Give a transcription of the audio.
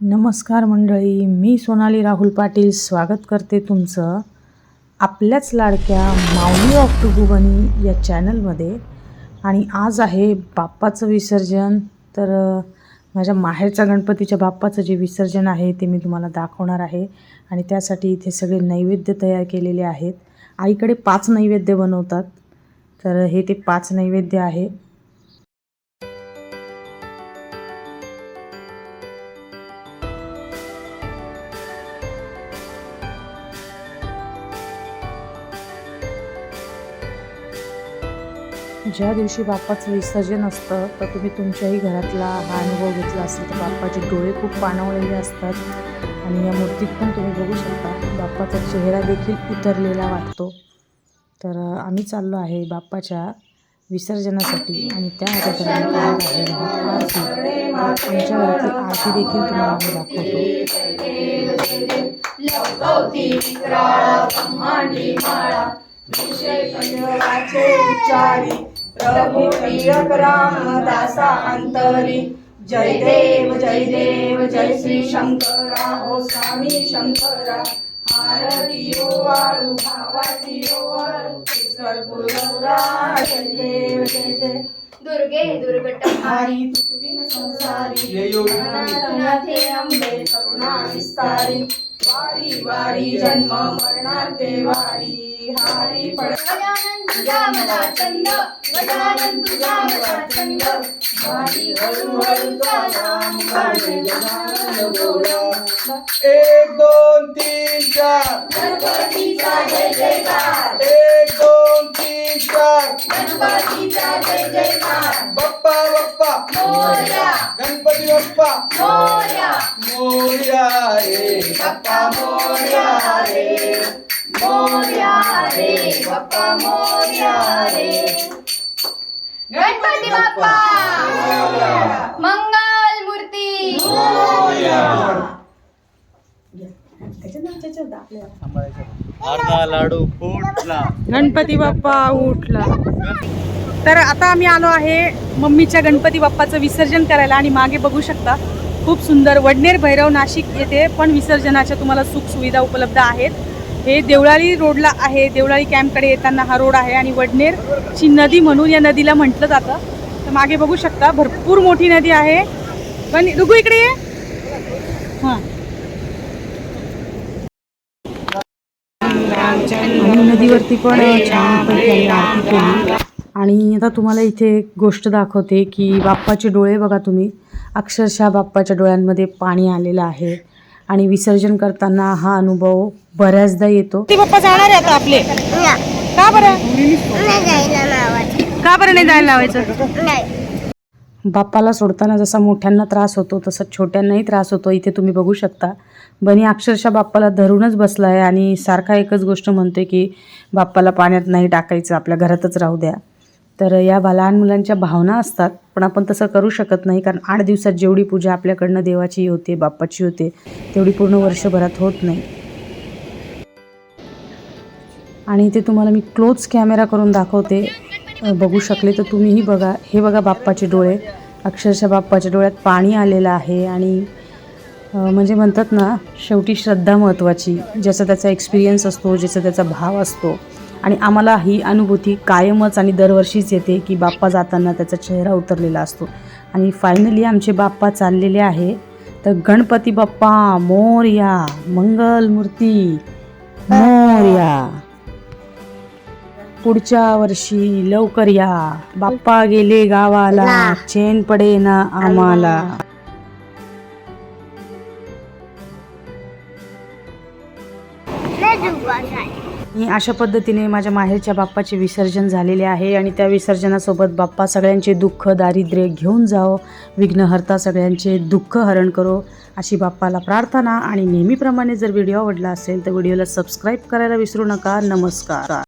नमस्कार मंडळी मी सोनाली राहुल पाटील स्वागत करते तुमचं आपल्याच लाडक्या माऊली ऑफ टुगुबनी या चॅनलमध्ये. आणि आज आहे बाप्पाचं विसर्जन. तर माझ्या माहेरच्या गणपतीच्या बाप्पाचं जे विसर्जन आहे ते मी तुम्हाला दाखवणार आहे. आणि त्यासाठी इथे सगळे नैवेद्य तयार केलेले आहेत. आईकडे पाच नैवेद्य बनवतात. तर हे ते पाच नैवेद्य आहे. ज्या दिवशी बाप्पाचं विसर्जन असतं तर तुम्ही तुमच्याही घरातला हा अनुभव घेतला असेल तर बाप्पाचे डोळे खूप पाणवलेले असतात आणि या मूर्तीत पण तुम्ही बघू शकता बाप्पाचा चेहरा देखील उतरलेला वाटतो. तर आम्ही चाललो आहे बाप्पाच्या विसर्जनासाठी आणि त्या अगोदर आरती. आमच्या घरातली आरती देखील तुम्हाला आम्ही दाखवतो. प्रभु टिळक रामदासा अंतरी जय देव जय देव जय श्री शंकरा हो स्वामी शंकरा आरती ओ वाळू भावाची ओ वाळू ईश्वर गुरुगौरा जय देव जय देव। दुर्गे दुर्गटहारी हारी तुझविन संसारी नाथे अंबे करुणा विस्तारी। वारी वारी जन्म मरणार्थे वारी। हारी पड गजानन तुझा मला चंद गजानन तुझा मला हळूहळू गजानन बोला एक दोन तीन चार. गणपतीचा जय जयकार. एक दोन तीन चार. गणपतीचा जय जयकार. बाप्पा बाप्पा. मोरया. गणपती बाप्पा. मोरया. मोर्या रे. बाप्पा मोरया रे. मोरया रे बाप्पा मोरया रे. गणपती बाप्पा. मंगल मूर्ती. अर्धा लाडू फुटला. गणपती बाप्पा उठला. तर आता आम्ही आलो आहे मम्मीच्या गणपती बाप्पाचं विसर्जन करायला आणि मागे बघू शकता खूप सुंदर वडनेर भैरव नाशिक येथे पण विसर्जनाच्या तुम्हाला सुख सुविधा उपलब्ध आहेत. हे देवळाली रोडला आहे. देवळाली कॅम्पकडे येताना हा रोड आहे आणि वडनेरची नदी म्हणून या नदीला म्हटलं जातं. तर मागे बघू शकता भरपूर मोठी नदी आहे. पण रुगू इकडे ये. हां. आणि नदीवरती पण छानपैकी आरती केली. आणि आता तुम्हाला इथे एक गोष्ट दाखवते की बाप्पाचे डोळे बघा तुम्ही. अक्षरशः बाप्पाच्या डोळ्यांमध्ये पाणी आलेलं आहे. आणि विसर्जन करताना हा अनुभव बऱ्याचदा येतो. ते बाप्पा जाणार आहे आता आपले. का बरं? का बरं नाही जायला लावायचं? बाप्पाला सोडताना जसा मोठ्यांना त्रास होतो तसा छोट्यांनाही त्रास होतो. इथे तुम्ही बघू शकता. बनी अक्षरशः बाप्पाला धरूनच बसला आहे आणि सारखा एकच गोष्ट म्हणतोय की बाप्पाला पाण्यात नाही टाकायचं आपल्या घरातच राहू द्या. तर या लहान मुलांच्या भावना असतात पण आपण तसं करू शकत नाही कारण आठ दिवसात जेवढी पूजा आपल्याकडनं देवाची होते बाप्पाची होते तेवढी पूर्ण वर्षभरात होत नाही. आणि ते तुम्हाला मी क्लोज कॅमेरा करून दाखवते. बघू शकले तर तुम्हीही बघा. हे बघा बाप्पाचे डोळे. अक्षरशः बाप्पाच्या डोळ्यात पाणी आलेलं आहे आणि म्हणजे म्हणतात ना शेवटी श्रद्धा महत्त्वाची ज्याचा त्याचा एक्सपिरियन्स असतो ज्याचा त्याचा भाव असतो. आणि आम्हाला ही अनुभूती कायमच आणि दरवर्षीच येते की बाप्पा जाताना त्याचा चेहरा उतरलेला असतो. आणि फायनली आमचे बाप्पा चाललेले आहे. तर गणपती बाप्पा मोरया मंगल मूर्ती मोरया. पुढच्या वर्षी लवकर या. बाप्पा गेले गावाला चेन पडे ना आम्हाला आणि अशा पद्धतीने माझ्या माहेरच्या बाप्पाचे विसर्जन झालेले आहे आणि त्या विसर्जनासोबत बाप्पा सगळ्यांचे दुःख दारिद्र्य घेऊन जाओ. विघ्नहर्ता सगळ्यांचे दुःख हरण करो अशी बाप्पाला प्रार्थना आणि नेहमीप्रमाणे जर व्हिडिओ आवडला असेल तर व्हिडिओला सबस्क्राईब करायला विसरू नका. नमस्कार.